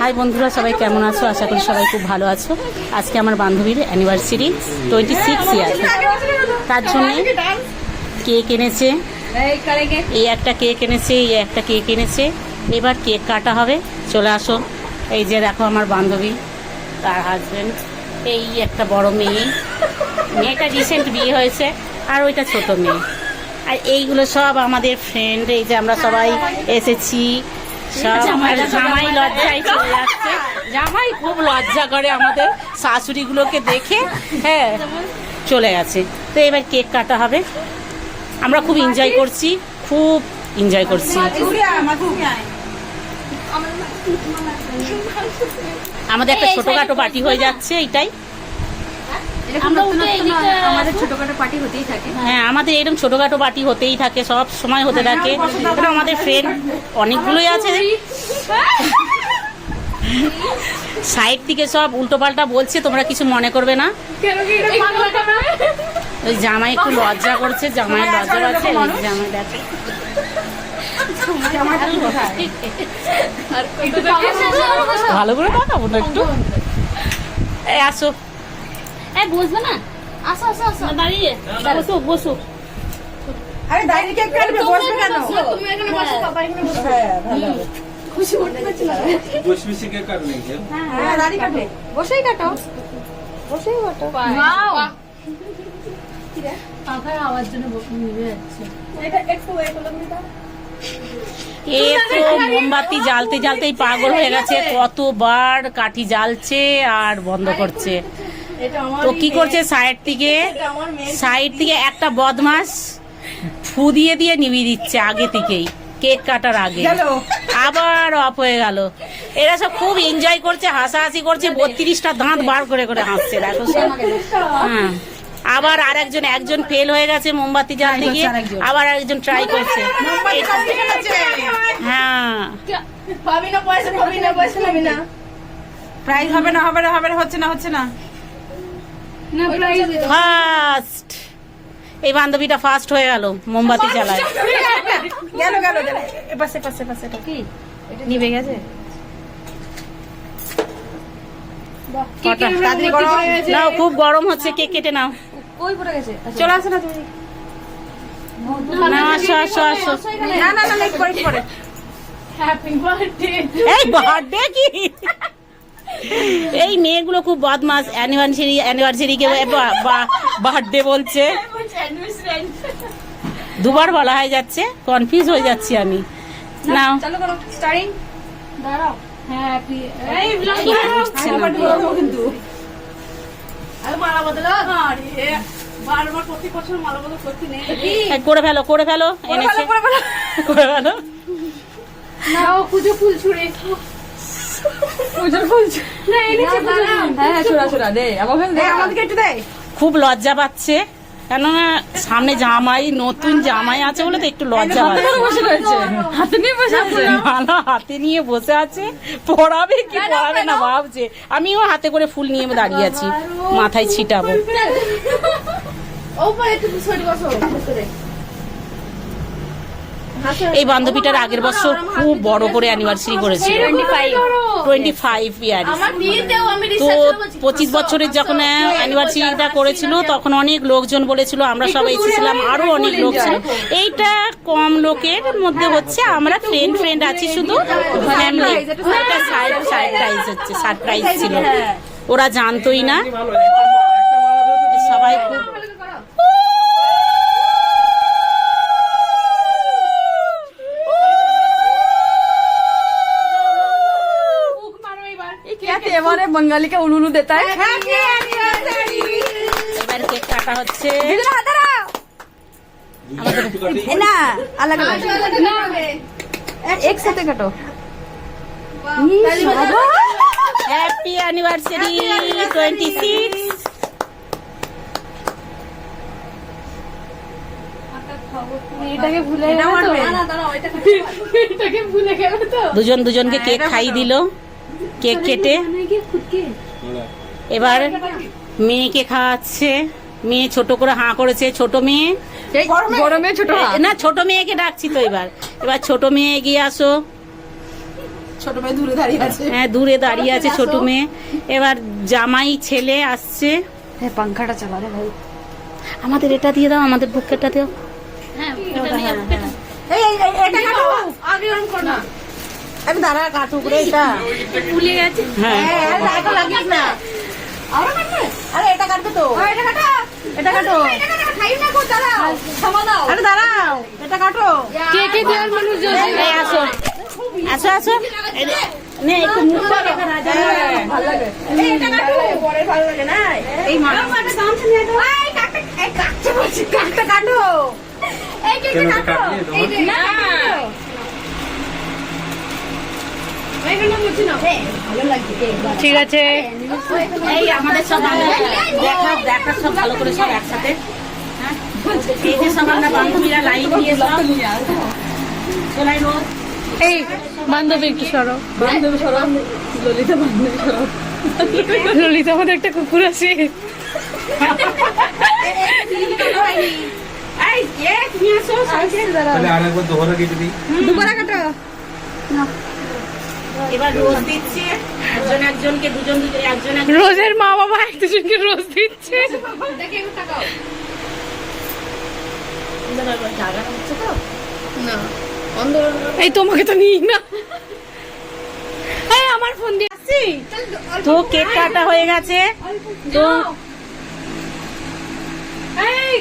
High বন্ধুরা, সবাই কেমন আছো? আশা করি সবাই খুব ভালো আছো। আজকে আমার বান্ধবীর অ্যানিভার্সারি টোয়েন্টি সিক্স ইয়ার তার জন্য কেক এনেছে। এই একটা কেক এনেছে, এই একটা কেক এনেছে। এবার কেক কাটা হবে। চলে আসো। এই যে দেখো আমার বান্ধবী, তার হাজবেন্ড এই একটা বড় মেয়ে। মেয়েটা রিসেন্ট বিয়ে হয়েছে, আর ওইটা ছোট মেয়ে। আর এইগুলো সব আমাদের ফ্রেন্ড এই যে আমরা সবাই এসেছি। জামাই লজ্জায় চলে যাচ্ছে। জামাই খুব লজ্জা করে আমাদের শাশুড়িগুলোকে দেখে হ্যাঁ চলে গেছে। তো এবার কেক কাটা হবে। আমরা খুব এনজয় করছি খুব এনজয় করছি। আমাদের একটা ছোটখাটো পার্টি হয়ে যাচ্ছে এইটাই আমরা আমাদের ছোটখাটো পার্টি হতেই থাকে হ্যাঁ আমাদের এরকম ছোটখাটো পার্টি হতেই থাকে সব সময় হতে থাকে। আমাদের ফ্রেন্ড অনেকগুলোই আছে। সাইড থেকে সব উল্টোপাল্টা বলছে তোমরা কিছু মনে করবে না। ওই জামাই একটু লজ্জা করছে জামাই লজ্জা পাচ্ছে এই জামাই দেখো। ভালো করে দেখাবো না একটু। আসো। বসবে না? আসো আসো আসো। দাঁড়িয়ে। বসো বসো। আরে দাঁড়িয়ে বসবে তুমি এখানে বসো বাবা এখানে বসো। হ্যাঁ, হ্যাঁ খুশি পারছি না। হ্যাঁ, হ্যাঁ বসেই কাটো। বসেই কাটো। এ তো মোমবাতি জ্বালতে জ্বালতেই পাগল হয়ে গেছে। কতবার কাঠি জ্বালছে আর বন্ধ করছে। তো কি করছে সাইড থেকে? সাইড থেকে একটা বদমাস ফু দিয়ে দিয়ে নিভিয়ে দিচ্ছে আগে থেকেই কেক কাটার আগে। আবার অফ হয়ে গেল। এরা সব খুব এনজয় করছে হাসাহাসি করছে বত্রিশটা দাঁত বার করে করে হাসছে দেখো সব। হ্যাঁ। আবার আর একজন একজন ফেল হয়ে গেছে মোমবাতি জ্বালতে গিয়ে আবার আরেকজন ট্রাই করছে। হ্যাঁ। পাবি না পয়সা পাবি না পয়সা পাবি না। প্রাইজ হবে না হবে না হবে না হচ্ছে না হচ্ছে না। ফার্স্ট এই বান্ধবীটা ফার্স্ট হয়ে গেল মোমবাতি জ্বালায় গেল গেল গেল এপাশে পাশে পাশে কি নিবে গেছে নাও খুব গরম হচ্ছে কেক কেটে নাও কই পড়ে গেছে চলে আসো না তুমি না আসো আসো আসো না না না লেট করে করে হ্যাপি বার্থডে এই বার্থডে কি এই মেয়েগুলো খুব বদমাস অ্যানিভার্সারি অ্যানিভার্সারি কে বার্থডে বলছে। দুবার বলা হয়ে যাচ্ছে কনফিউজ হয়ে যাচ্ছি আমি। নাও। চালু করো স্টার্টিং দাঁড়াও। হ্যাপি এই ব্লগ কি করছে না? কিন্তু। আর মালা বদলা আরে। বারবার প্রতি বছর মালা বদল করতে নেই। এই করে ফেলো করে ফেলো এনেছে। করে ফেলো। নাও পুজো ফুল ছুড়ে। খুব লজ্জা পাচ্ছে। কেননা সামনে জামাই নতুন জামাই আছে বলে তো একটু লজ্জা পাচ্ছে। বসে রয়েছে। হাতে নিয়ে বসে আছে মালা হাতে নিয়ে বসে আছে। পড়াবে কি পড়াবে না ভাবছে। আমিও হাতে করে ফুল নিয়ে দাঁড়িয়ে আছি মাথায় ছিটাবো ও পারে একটু সরে বসো করে এই বান্ধবীটার আগের বছর খুব বড় করে অ্যানিভার্সারি করেছিল টোয়েন্টি ফাইভ ইয়ার তো পঁচিশ বছরের যখন অ্যানিভার্সারিটা করেছিল তখন অনেক লোকজন বলেছিল আমরা সবাই এসেছিলাম। আরও অনেক লোক ছিল। এইটা কম লোকের মধ্যে হচ্ছে আমরা ফ্রেন্ড ফ্রেন্ড আছি শুধু। ফ্যামিলি এটা সারপ্রাইজ হচ্ছে সারপ্রাইজ ছিল। ওরা জানতোই না। এবারে বঙ্গালীকে উনুনু দেতা হ্যাঁ। হচ্ছে। না আলাদা একসাথে কাটো। হ্যাপি অ্যানিভার্সারি টোয়েন্টি সিক্স দুজন দুজনকে কেক খাই দিল। কেক কেটে। এবার মেয়েকে খাওয়াচ্ছে। মেয়ে ছোট করে হাঁ করেছে। ছোট মেয়ে? গরমে ছোট না ছোট মেয়েকে ডাকছি তো এবার। এবার ছোট মেয়ে এগিয়ে আসো। ছোট মেয়ে দূরে দাঁড়িয়ে আছে। হ্যাঁ দূরে দাঁড়িয়ে আছে ছোট মেয়ে। এবার জামাই ছেলে আসছে। হ্যাঁ পাংখাটা চালা রে ভাই। আমাদের এটা দিয়ে দাও আমাদের বুকেরটা দিও। এই এই, এই, এটা কাটো। আগে অন কর। না। আমি দাঁড়া কাটু করে এটা। হ্যাঁ। হ্যাঁ আরে লাগিস না। আরে কাটবে? আরে এটা কাটবে তো। এটা কাটো। এটা কাটো। এটা কাটো খাই না কো দাঁড়াও। ক্ষমা দাও। আরে দাঁড়াও। এটা কাটো। কে কে দেওয়ার মানুষ এই আসো। আসো আসো। নে একটু মুখটা দেখা রাজা। ভালো লাগে। এটা কাটো। পরে ভালো লাগে না? এই মা। কাটে দাম ছিল এই কাটে এই কাটতে বলছি কাটতে কাটো। এই কে কাটো। এই না এইগুলো মুছি না ভালো লাগে ঠিক আছে। এই আমাদের সব বান্ধবী দেখা দেখা সব ভালো করে সব একসাথে। হ্যাঁ? এই যে সব আমরা বান্ধবীরা লাইন দিয়ে সব চলাই রোদ। এই বান্ধবী একটু সরো। বান্ধবী সরো ললিতা বান্ধবী সরো। ললিতা আমাদের একটা কুকুর আছে। কেটে দুপুরা কাটো এবার রোজ দিচ্ছে একজন একজনকে দুজন দুজন একজন একজন। রোজের মা বাবা এক দুজনকে রোজ দিচ্ছে। এই তোমাকে তো নিই না। আমার ফোন দিয়ে আসছি। তো কেক কাটা হয়ে গেছে। তো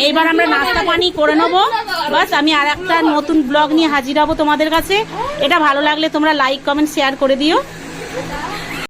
এইবার আমরা নাস্তা পানি করে নেব। বাস, আমি আর একটা নতুন ব্লগ নিয়ে হাজির হব তোমাদের কাছে। এটা ভালো লাগলে তোমরা লাইক কমেন্ট শেয়ার করে দিও।